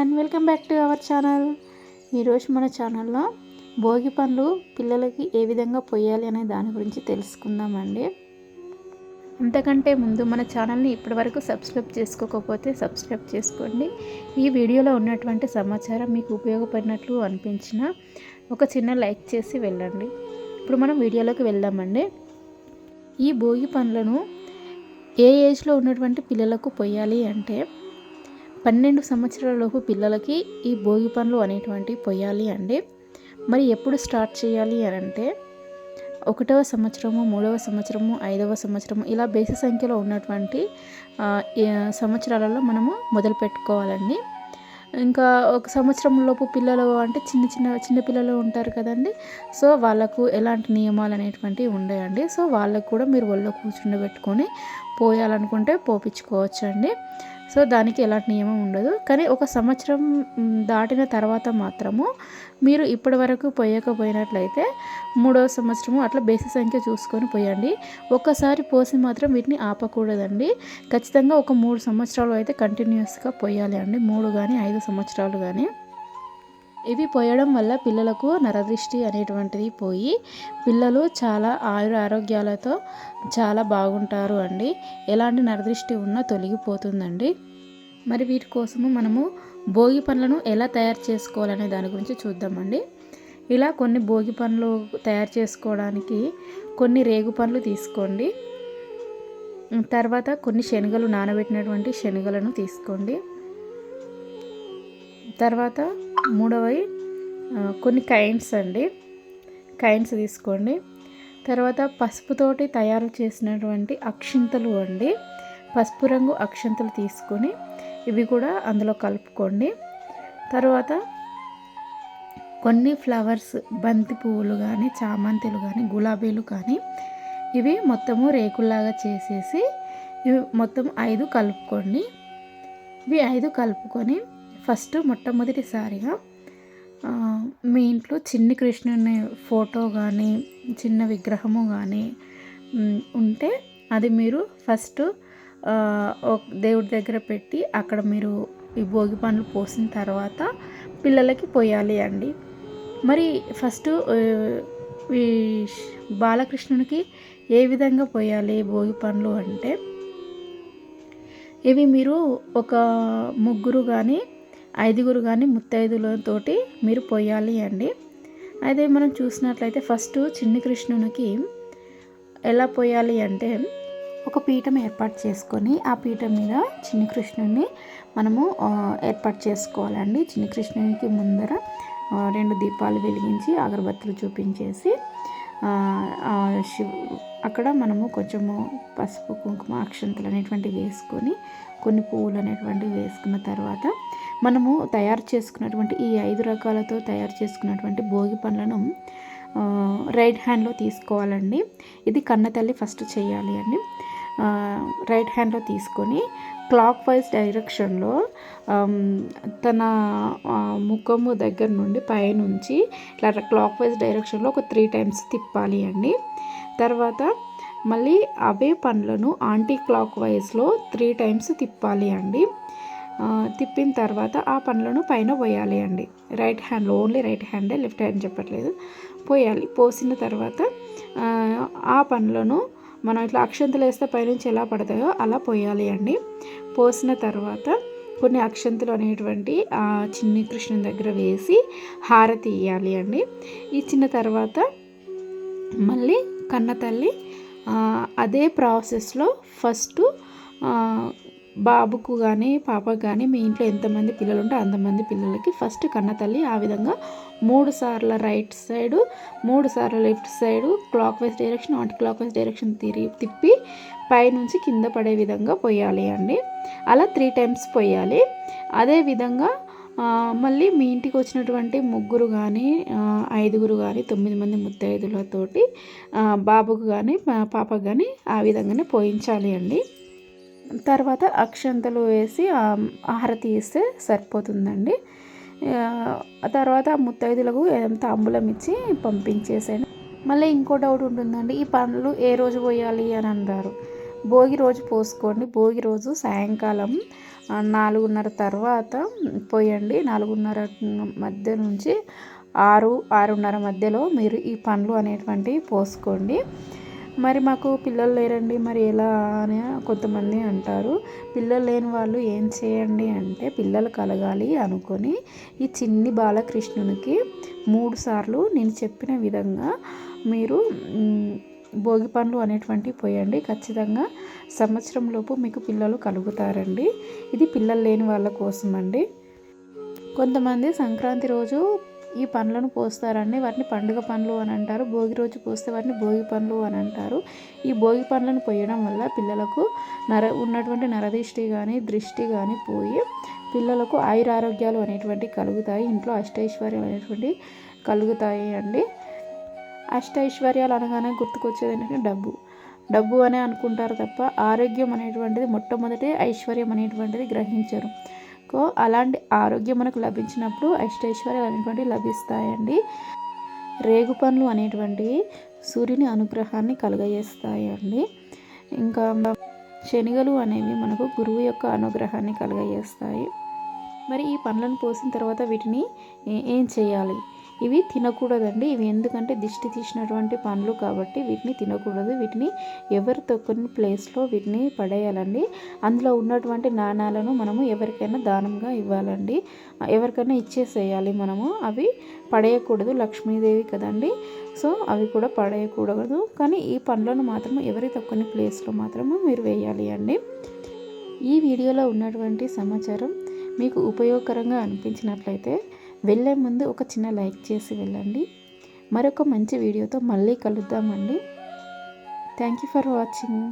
And welcome back to our channel. ఈరోజు మన ఛానల్లో భోగి పండ్లు పిల్లలకి ఏ విధంగా పొయ్యాలి అనే దాని గురించి తెలుసుకుందామండి. అంతకంటే ముందు మన ఛానల్ని ఇప్పటివరకు సబ్స్క్రైబ్ చేసుకోకపోతే సబ్స్క్రైబ్ చేసుకోండి. ఈ వీడియోలో ఉన్నటువంటి సమాచారం మీకు ఉపయోగపడినట్లు అనిపించిన ఒక చిన్న లైక్ చేసి వెళ్ళండి. ఇప్పుడు మనం వీడియోలోకి వెళ్దామండి. ఈ భోగి పండ్లను ఏ ఏజ్లో ఉన్నటువంటి పిల్లలకు పొయ్యాలి అంటే పన్నెండు సంవత్సరాలలోపు పిల్లలకి ఈ భోగి పండ్లు అనేటువంటి పొయ్యాలి అండి. మరి ఎప్పుడు స్టార్ట్ చేయాలి అని అంటే ఒకటవ సంవత్సరము మూడవ సంవత్సరము ఐదవ సంవత్సరము ఇలా బేసి సంఖ్యలో ఉన్నటువంటి సంవత్సరాలలో మనము మొదలు పెట్టుకోవాలండి. ఇంకా ఒక సంవత్సరం లోపు పిల్లలు అంటే చిన్న చిన్న చిన్న పిల్లలు ఉంటారు కదండి. సో వాళ్ళకు ఎలాంటి నియమాలు అనేటువంటివి ఉండయండి. సో వాళ్ళకు కూడా మీరు ఒళ్ళో కూర్చుండబెట్టుకొని పోయాలనుకుంటే పోపించుకోవచ్చు అండి సో దానికి ఎలాంటి నియమం ఉండదు. కానీ ఒక సంవత్సరం దాటిన తర్వాత మాత్రము మీరు ఇప్పటి వరకు పోయకపోయినట్లయితే మూడవ సంవత్సరము అట్లా బేసి సంఖ్య చూసుకొని పోయండి. ఒక్కసారి పోసి మాత్రం వీటిని ఆపకూడదండి. ఖచ్చితంగా ఒక మూడు సంవత్సరాలు అయితే కంటిన్యూస్గా పోయాలి అండి. మూడు కానీ ఐదు సంవత్సరాలు కానీ ఇవి పోయడం వల్ల పిల్లలకు నరదృష్టి అనేటువంటిది పోయి పిల్లలు చాలా ఆయుర ఆరోగ్యాలతో చాలా బాగుంటారు అండి. ఎలాంటి నరదృష్టి ఉన్నా తొలగిపోతుందండి. మరి వీటి కోసము మనము భోగి పండ్లను ఎలా తయారు చేసుకోవాలనే దాని గురించి చూద్దామండి. ఇలా కొన్ని భోగి పండ్లు తయారు చేసుకోవడానికి కొన్ని రేగు పండ్లు తీసుకోండి. తర్వాత కొన్ని శనగలు నానబెట్టినటువంటి శనగలను తీసుకోండి. తర్వాత మూడవది కొన్ని కైండ్స్ అండి. కైండ్స్ తీసుకోండి. తర్వాత పసుపుతోటి తయారు చేసినటువంటి అక్షింతలు అండి. పసుపు రంగు అక్షంతలు తీసుకొని ఇవి కూడా అందులో కలుపుకోండి. తర్వాత కొన్ని ఫ్లవర్స్ బంతి పువ్వులు కానీ చామంతులు కానీ గులాబీలు కానీ ఇవి మొత్తము రేకుల్లాగా చేసేసి ఇవి మొత్తం ఐదు కలుపుకోండి. ఇవి ఐదు కలుపుకొని ఫస్ట్ మొట్టమొదటిసారిగా మీ ఇంట్లో చిన్ని కృష్ణుని ఫోటో కానీ చిన్న విగ్రహము కానీ ఉంటే అది మీరు ఫస్ట్ దేవుడి దగ్గర పెట్టి అక్కడ మీరు ఈ భోగి పండ్లు పోసిన తర్వాత పిల్లలకి పోయాలి అండి. మరి ఫస్ట్ ఈ బాలకృష్ణునికి ఏ విధంగా పోయాలి భోగి పండ్లు అంటే ఇవి మీరు ఒక ముగ్గురు కానీ ఐదుగురు కానీ ముత్తైదులతోటి మీరు పోయాలి అండి. అయితే మనం చూసినట్లయితే ఫస్ట్ చిన్ని కృష్ణునికి ఎలా పోయాలి అంటే ఒక పీఠం ఏర్పాటు చేసుకొని ఆ పీఠం మీద చిన్ని కృష్ణుని మనము ఏర్పాటు చేసుకోవాలండి. చిన్ని కృష్ణునికి ముందర రెండు దీపాలు వెలిగించి అగరబత్తులు చూపించేసి అక్కడ మనము కొంచెము పసుపు కుంకుమ అక్షంతలు అనేటువంటివి వేసుకొని కొన్ని పువ్వులు అనేటువంటివి వేసుకున్న తర్వాత మనము తయారు చేసుకున్నటువంటి ఈ ఐదు రకాలతో తయారు చేసుకున్నటువంటి భోగి పండ్లను రైట్ హ్యాండ్లో తీసుకోవాలండి. ఇది కన్నతల్లి ఫస్ట్ చేయాలి అండి. రైట్ హ్యాండ్లో తీసుకొని క్లాక్ వైజ్ డైరెక్షన్లో తన ముఖము దగ్గర నుండి పైనుంచి ఇట్లా క్లాక్ వైజ్ డైరెక్షన్లో ఒక త్రీ టైమ్స్ తిప్పాలి అండి. తర్వాత మళ్ళీ అవే పండ్లను ఆంటీ క్లాక్ వైజ్లో త్రీ టైమ్స్ తిప్పాలి అండి. తిప్పిన తర్వాత ఆ పండ్లను పైన పోయాలి అండి. రైట్ హ్యాండ్లో ఓన్లీ రైట్ హ్యాండే లెఫ్ట్ హ్యాండ్ చెప్పట్లేదు. పోయాలి. పోసిన తర్వాత ఆ పండ్లను మనం ఇట్లా అక్షంతలు వేస్తే పైనుంచి ఎలా పడతాయో అలా పోయాలి అండి. పోసిన తర్వాత కొన్ని అక్షంతలు అనేటువంటి ఆ చిన్ని కృష్ణుని దగ్గర వేసి హారతి ఇవ్వాలి అండి. ఇచ్చిన తర్వాత మళ్ళీ కన్న తల్లి అదే ప్రాసెస్లో ఫస్ట్ బాబుకు కానీ పాపకు కానీ మీ ఇంట్లో ఎంతమంది పిల్లలు ఉంటే అంతమంది పిల్లలకి ఫస్ట్ కన్న తల్లి ఆ విధంగా మూడు సార్ల రైట్ సైడు మూడు సార్ల left side clockwise direction anticlockwise direction తిరిగి తిప్పి పైనుంచి కింద పడే విధంగా పోయాలి అండి. అలా త్రీ టైమ్స్ పోయాలి. అదేవిధంగా మళ్ళీ మీ ఇంటికి వచ్చినటువంటి ముగ్గురు కానీ ఐదుగురు కానీ తొమ్మిది మంది ముత్తైదులతోటి బాబుకు కానీ పాపకు కానీ ఆ విధంగానే పోయించాలి అండి. తర్వాత అక్షంతలు వేసి ఆహారతి ఇస్తే సరిపోతుందండి. తర్వాత ముత్తైదులకు తాంబూలం ఇచ్చి పంపించేసాను మళ్ళీ ఇంకో డౌట్ ఉంటుందండి ఈ పండ్లు ఏ రోజు పోయాలి అని అన్నారు భోగి రోజు పోసుకోండి భోగి రోజు సాయంకాలం నాలుగున్నర తర్వాత పోయండి. నాలుగున్నర మధ్య నుంచి ఆరు ఆరున్నర మధ్యలో మీరు ఈ పండ్లు అనేటువంటివి పోసుకోండి. మరి మాకు పిల్లలు లేరండి. మరి ఎలా అని కొంతమంది అంటారు. పిల్లలు లేని వాళ్ళు ఏం చేయండి అంటే పిల్లలు కలగాలి అనుకొని ఈ చిన్ని బాలకృష్ణునికి మూడు సార్లు నేను చెప్పిన విధంగా మీరు భోగి పండ్లు అనేటువంటివి పోయండి. ఖచ్చితంగా సంవత్సరంలోపు మీకు పిల్లలు కలుగుతారండి. ఇది పిల్లలు లేని వాళ్ళ కోసం అండి కొంతమంది సంక్రాంతి రోజు ఈ పండ్లను పోస్తారండి. వాటిని పండుగ పండ్లు అని అంటారు. భోగి రోజు పోస్తే వాటిని భోగి పండ్లు అని అంటారు. ఈ భోగి పండ్లను పోయడం వల్ల పిల్లలకు నర ఉన్నటువంటి నరదిష్టి కానీ దృష్టి కానీ పోయి పిల్లలకు ఆయురారోగ్యాలు అనేటువంటివి కలుగుతాయి. ఇంట్లో అష్టైశ్వర్యం అనేటువంటివి కలుగుతాయి అండి. అష్టైశ్వర్యాలు అనగానే గుర్తుకొచ్చేది ఏంటంటే డబ్బు. డబ్బు అనే అనుకుంటారు తప్ప ఆరోగ్యం అనేటువంటిది మొట్టమొదటి ఐశ్వర్యం అనేటువంటిది గ్రహించరు. కో అలాంటి ఆరోగ్యం మనకు లభించినప్పుడు అష్టైశ్వర్యాలు అనేటువంటివి లభిస్తాయండి. రేగు పండ్లు అనేటువంటివి సూర్యుని అనుగ్రహాన్ని కలుగజేస్తాయండి. ఇంకా శనిగలు అనేవి మనకు గురువు యొక్క అనుగ్రహాన్ని కలుగజేస్తాయి. మరి ఈ పండ్లను పోసిన తర్వాత వీటిని ఏం చేయాలి? ఇవి తినకూడదండి. ఇవి ఎందుకంటే దిష్టి తీసినటువంటి పండ్లు కాబట్టి వీటిని తినకూడదు. వీటిని ఎవరు తొక్కని ప్లేస్లో వీటిని పడేయాలండి. అందులో ఉన్నటువంటి నాణాలను మనము ఎవరికైనా దానంగా ఇవ్వాలండి. ఎవరికైనా ఇచ్చేసేయాలి మనము. అవి పడేయకూడదు. లక్ష్మీదేవి కదండి. సో అవి కూడా పడేయకూడదు. కానీ ఈ పండ్లను మాత్రం ఎవరి తొక్కని ప్లేస్లో మాత్రము మీరు వేయాలి అండి. ఈ వీడియోలో ఉన్నటువంటి సమాచారం మీకు ఉపయోగకరంగా అనిపించినట్లయితే వెళ్ళే ముందు ఒక చిన్న లైక్ చేసి వెళ్ళండి. మరొక మంచి వీడియోతో మళ్ళీ కలుద్దామండి. Thank you for watching